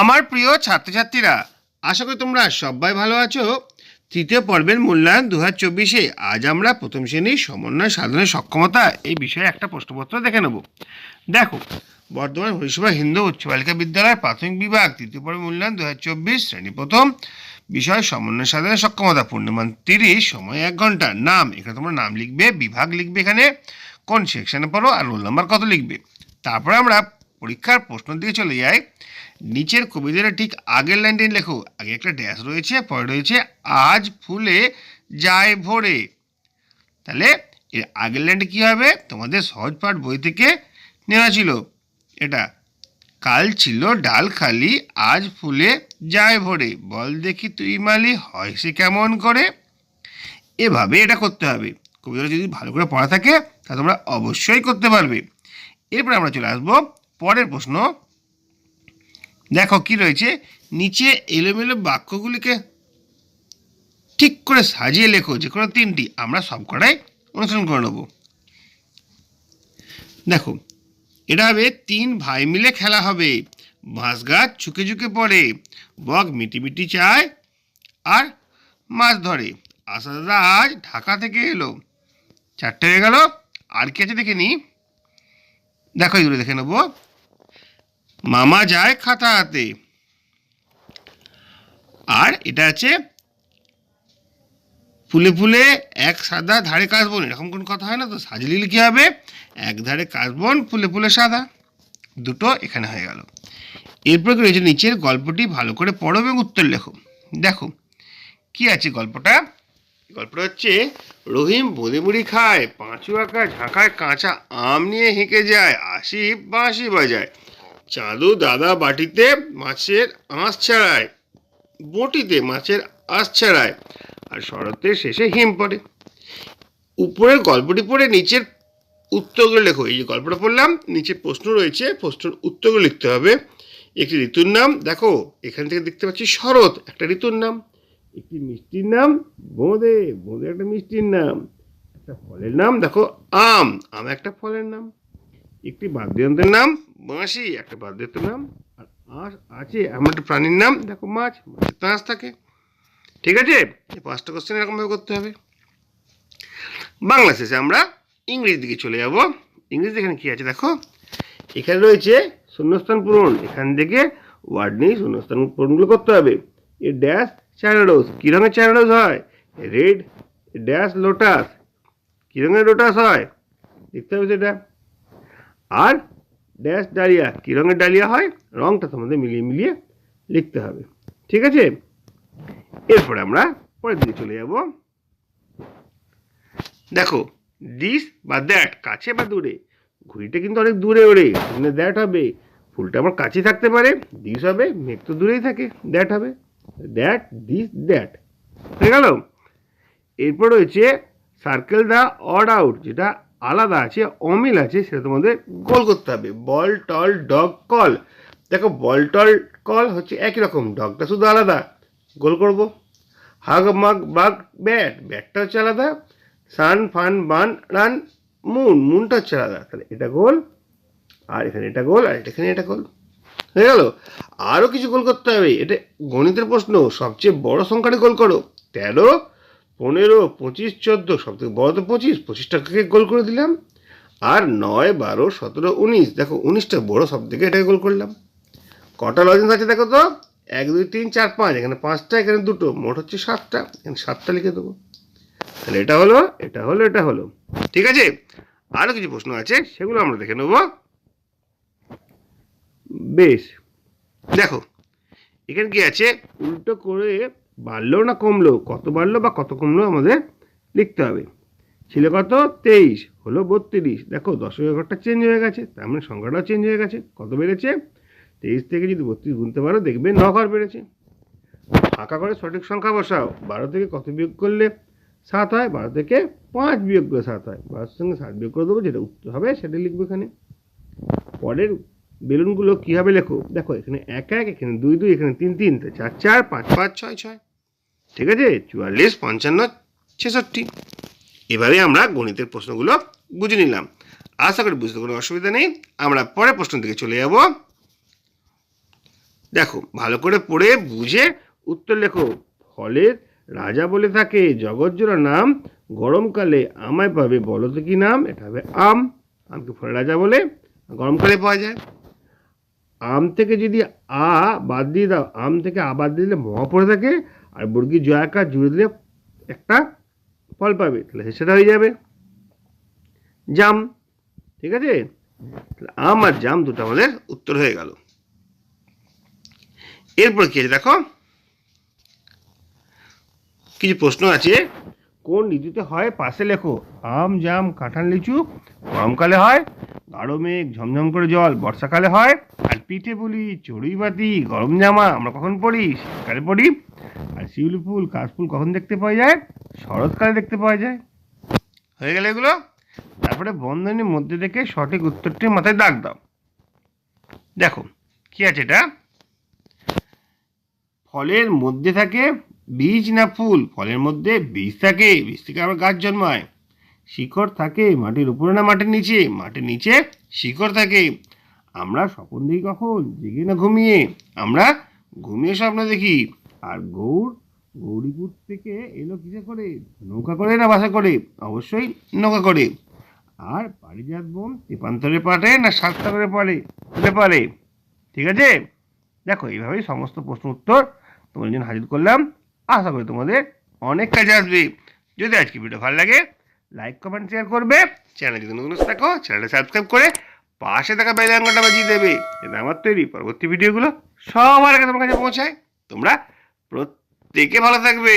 আমার প্রিয় ছাত্রছাত্রীরা, আশা করি তোমরা সবাই ভালো আছো। তৃতীয় পর্বের মূল্যায়ন দু হাজার চব্বিশে আজ আমরা প্রথম শ্রেণির সমন্বয় সাধনের সক্ষমতা এই বিষয়ে একটা প্রশ্নপত্র দেখে নেব। দেখো বর্ধমান হরিসভা হিন্দু উচ্চ বালিকা বিদ্যালয় প্রাথমিক বিভাগ তৃতীয় পর্বের মূল্যায়ন দু হাজার চব্বিশ শ্রেণি প্রথম বিষয় সমন্বয় সাধনের সক্ষমতা পূর্ণমান তিরিশ, সময় এক ঘণ্টা। নাম, এখানে তোমরা নাম লিখবে, বিভাগ লিখবে এখানে, কোন সেকশনে পড়ো আর রোল নাম্বার কত লিখবে। তারপরে আমরা পরীক্ষার প্রশ্ন দিকে চলে যায়। নিচের কবিতাটা ঠিক আগের লাইনটি লেখো। আগে একটা ড্যাশ রয়েছে, পরে রয়েছে, আজ ফুলে যায় ভোরে। তাহলে এর আগের লাইনটি কী হবে? তোমাদের সহজ পাঠ বই থেকে নেওয়া ছিল। এটা, কাল ছিল ডাল খালি, আজ ফুলে যায় ভোরে। বল দেখি তুই মালি, হয় সে কেমন করে? এভাবে এটা করতে হবে। কবিতাটা যদি ভালো করে পড়া থাকে তা তোমরা অবশ্যই করতে পারবে। এরপরে আমরা চলে আসব পরের প্রশ্ন। দেখো কি রয়েছে? নিচে এলোমেলো বাক্যগুলিকে ঠিক করে সাজিয়ে লেখো, যে কোনো তিনটি। আমরা সব কটাই অনুসরণ করে নেব। দেখো, এটা হবে তিন ভাই মিলে খেলা হবে। বাঁশ গাছ ঝুঁকে ঝুঁকে পড়ে, বক মিটি মিটি চায় আর মাছ ধরে। আশা দাদা আজ ঢাকা থেকে এলো। চারটে হয়ে গেল, আর কি আছে দেখে নি? দেখো এগুলো দেখে নেব। মামা যায় খাতা হাতে আর এটা আছে ফুলে ফুলে এক সাদা ধারে কাশবন। এরকম কোন কথা হয় না তো সাজলিলে কী হবে, এক ধারে কাশবন, ফুলে ফুলে সাদা। দুটো এখানে হয়ে গেল। এরপর রয়েছে নিচের গল্পটি? ভালো করে পড়ো এবং উত্তর লেখো। দেখো, কি আছে গল্পটা? গল্পটা হচ্ছে, রহিম বোঁদে মুড়ি খায়, পাঁচু আঁকা ঝাঁকায় কাঁচা আম নিয়ে হেঁকে যায় আসি বাঁশি বাজায়। চাঁদু দাদা বাটিতে মাছের আঁশ ছাড়ায়, বটিতে মাছের আঁশ ছাড়ায়, আর শরতের শেষে হিম পড়ে। উপরের গল্পটি পড়ে নিচের উত্তরগুলো লেখো। এই যে গল্পটা পড়লাম, নিচে প্রশ্ন রয়েছে, প্রশ্নের উত্তরগুলো লিখতে হবে। একটি ঋতুর নাম, দেখো, এখান থেকে দেখতে পাচ্ছি শরৎ, একটা ঋতুর নাম। একটি মিষ্টির নাম, বোঁদে বোঁদে একটা মিষ্টির নাম। একটা ফলের নাম, দেখো, আম আম একটা ফলের নাম। একটি বাদ্যযন্ত্রের নাম বাঁশি একটা বাদ্যযন্ত্রের নাম, আর আঁশ আছে, এমন একটা প্রাণীর নাম, দেখো মাছ, মাছের তো আঁশ থাকে। ঠিক আছে? পাঁচটা কোশ্চেন এরকমভাবে করতে হবে। বাংলা শেষে আমরা ইংরেজি দিকে চলে যাব। ইংরেজি এখানে কী আছে দেখো? এখানে রয়েছে শূন্যস্থান পূরণ। এখান থেকে ওয়ার্ড নিয়ে শূন্যস্থান পূরণগুলো করতে হবে। এ ড্যাশ চ্যারাডোস কী রঙের চ্যারাডোস হয়? রেড ড্যাশ লোটাস কী রঙের লোটাস হয়? দেখতে হবে সেটা। আর ড্যাশ ডালিয়া, কী রঙের ডালিয়া হয়? রঙটা তোমাদের মিলিয়ে মিলিয়ে লিখতে হবে। ঠিক আছে? এরপরে আমরা পরের দিকে চলে যাব। দেখো দিস বা দ্যাট কাছে বা দূরে। ঘুড়িটা কিন্তু অনেক দূরে ওড়ে সেখানে দ্যাট হবে। ফুলটা আমার কাছে থাকতে পারে দিস হবে, মেঘ তো দূরেই থাকে দ্যাট হবে। দ্যাট দিস দ্যাট হয়ে গেল? এরপর রয়েছে সার্কেল দ্য অড আউট যেটা আলাদা আছে, অমিল আছে, সেটা তোমাদের গোল করতে হবে। Ball, tall, dog, call. দেখো, বল, টল, কল হচ্ছে একই রকম, ডগটা শুধু আলাদা। গোল করব। হাগ, মাগ বাগ ব্যাট। ব্যাটটা হচ্ছে আলাদা। Sun, fun, bun, run, moon. মুনটা হচ্ছে আলাদা। তাহলে এটা গোল, আর এখানে এটা গোল, আর এখানে এটা গোল। হয়ে গেল? আরও কিছু গোল করতে হবে। এটা গণিতের প্রশ্ন। সবচেয়ে বড় সংখ্যাটি গোল করো। তেরো পনেরো, পঁচিশ, চোদ্দ, সব থেকে বড় তো পঁচিশ পঁচিশটাকে গোল করে দিলাম? আর নয়, বারো, সতেরো, উনিশ, দেখো উনিশটা বড় সব থেকে এটাকে গোল করলাম। কটা লজেন্স আছে দেখো তো? এক, দুই, তিন, চার, পাঁচ, এখানে পাঁচটা, এখানে দুটো, মোট হচ্ছে সাতটা, এখানে সাতটা লিখে দেবো। তাহলে এটা হলো এটা হলো এটা হলো। ঠিক আছে? আরও কিছু প্রশ্ন আছে, সেগুলো আমরা দেখে নেব। বেশ। দেখো, এখানে কি আছে? উল্টো করে বাড়লো না কমলো? কত বাড়লো বা কত কমলো আমাদের লিখতে হবে। ছিল কত? তেইশ, হলো বত্রিশ। দেখো, দশকের ঘরটা চেঞ্জ হয়ে গেছে, তার মানে সংখ্যাটাও চেঞ্জ হয়ে গেছে। কত বেড়েছে? তেইশ থেকে যদি বত্রিশ গুনতে পারো, দেখবে ন ঘর বেড়েছে। ফাঁকা করে সঠিক সংখ্যা বসাও। বারো থেকে কত বিয়োগ করলে সাত হয়? বারো থেকে পাঁচ বিয়োগ করে সাত হয়। বারোর সঙ্গে সাত বিয়োগ করে দেবো, যেটা উত্তর হবে সেটা লিখব এখানে। পরের বেলুনগুলো কীভাবে লেখো? দেখো, এখানে এক এক, এখানে দুই দুই, এখানে তিন তিন চার চার, পাঁচ পাঁচ, ছয় ছয়। ঠিক আছে? চুয়াল্লিশ, পঞ্চান্ন, ছেষট্টি। এভাবে আমরা গণিতের প্রশ্নগুলো বুঝে নিলাম। আশা করি বুঝতে কোনো অসুবিধা নেই। আমরা পরের প্রশ্ন দিকে চলে যাব। দেখো, ভালো করে পড়ে বুঝে উত্তর লেখো। ফলের রাজা বলে থাকে জগৎজোড়া নাম গরমকালে আমায় পাবে বলো তো কি নাম? এটা হবে আম। আমকে ফলের রাজা বলে গরমকালে পাওয়া যায়। আম থেকে যদি আ বাদ দিয়ে দাও, আম থেকে আ বাদ দিলে ম পড়ে থাকে। আর বর্গীর জয়াকার জুড়ে দিলে একটা ফল পাবে, তাহলে সেটা হয়ে যাবে। জাম, ঠিক আছে? তাহলে আম আর জাম দুটো আমাদের উত্তর হয়ে গেল। এরপর কি আছে দেখো? কিছু প্রশ্ন আছে। কোন ঋতুতে হয় পাশে লেখো, আম, জাম, কাঁঠাল, লিচু গরমকালে হয়, গাঢ় মেঘ, ঝমঝম করে জল, বর্ষাকালে হয়, আর পিঠে পুলি চড়ুই বাতি গরম জামা, আমরা কখন পড়ি? শীতকালে পড়ি। শিউলি ফুল কাশফুল কখন দেখতে পাওয়া যায়? শরৎকালে দেখতে পাওয়া যায়। হয়ে গেল এগুলো? তারপরে বন্ধনীর মধ্যে থেকে সঠিক উত্তরটি মাথায় দাগ দাও। দেখো, কি আছে এটা? ফলের মধ্যে থাকে বীজ না ফুল? ফলের মধ্যে বীজ থাকে, বীজ থেকে আবার গাছ জন্মায়। শিকড় থাকে মাটির উপরে না মাটির নিচে? মাটির নিচে শিকড় থাকে। আমরা স্বপ্ন দেখি কখন? জেগে না ঘুমিয়ে। আমরা ঘুমিয়ে স্বপ্ন দেখি। আর গৌর, গৌরীপুর থেকে এলো কিসে করে? নৌকা করে না বাসা করে? অবশ্যই নৌকা করে। আর পারিজাত বোন তেপান্তরে পারে না সাতটা করে পারে হতে পারে। ঠিক আছে? দেখো, এইভাবেই সমস্ত প্রশ্ন উত্তর তোমাদের জন্য হাজির করলাম। আশা করি তোমাদের অনেক কাজে আসবে। যদি আজকে ভিডিও ভালো লাগে লাইক কমেন্ট শেয়ার করবে। চ্যানেল যদি নতুন থাকো, চ্যানেলটা সাবস্ক্রাইব করে পাশে থাকা বেল আইকনটা বাজিয়ে দেবে। এটা আমার তৈরি পরবর্তী ভিডিওগুলো সবার আগে তোমার কাছে পৌঁছায়। তোমরা প্রত্যেকে ভালো থাকবে।